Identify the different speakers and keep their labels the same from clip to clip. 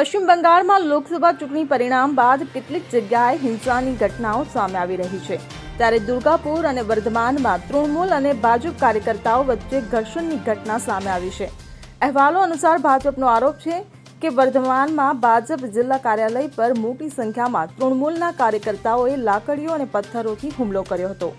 Speaker 1: પશ્ચિમ બંગાળમાં લોકસભા ચૂંટણી પરિણામ બાદ કેટલીક જગ્યાએ હિંસાની ઘટનાઓ સામે આવી રહી છે. ત્યારે દુર્ગાપુર અને વર્ધમાનમાં તૃણમૂલ અને ભાજપ કાર્યકર્તાઓ વચ્ચે ઘર્ષણની ઘટના સામે આવી છે. અહેવાલો અનુસાર ભાજપનો આરોપ છે કે વર્ધમાનમાં ભાજપ જિલ્લા કાર્યાલય પર મોટી સંખ્યામાં તૃણમૂલના કાર્યકર્તાઓએ લાકડીઓ અને પથ્થરોથી હુમલો કર્યો હતો.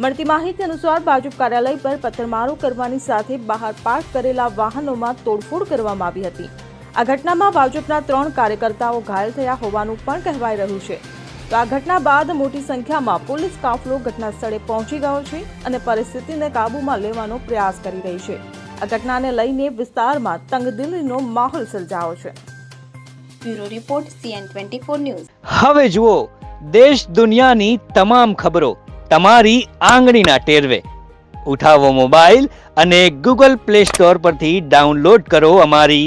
Speaker 1: મળતી માહિતી અનુસાર ભાજપ કાર્યાલય પર પથ્થરમારો કરવાની સાથે બહાર પાર્ક કરેલા વાહનોમાં તોડફોડ કરવામાં આવી હતી. આ ઘટનામાં ભાજપના ત્રણ કાર્યકર્તાઓ ઘાયલ થયા હોવાનું પણ કહેવાઈ રહ્યું છે. તો આ ઘટના બાદ મોટી સંખ્યામાં પોલીસ કાફલો ઘટના સ્થળે પહોંચી ગયો છે અને પરિસ્થિતિને કાબૂમાં લેવાનો પ્રયાસ કરી રહી છે. આ ઘટનાને લઈને વિસ્તારમાં તંગદિલીનો માહોલ સર્જાયો છે.
Speaker 2: Bureau report CN twenty four news.
Speaker 3: હવે જુઓ દેશ દુનિયાની તમામ ખબરો તમારી આંગળીના ટેરવે. ઉઠાવો મોબાઈલ અને ગૂગલ પ્લે સ્ટોર પરથી ડાઉનલોડ કરો અમારી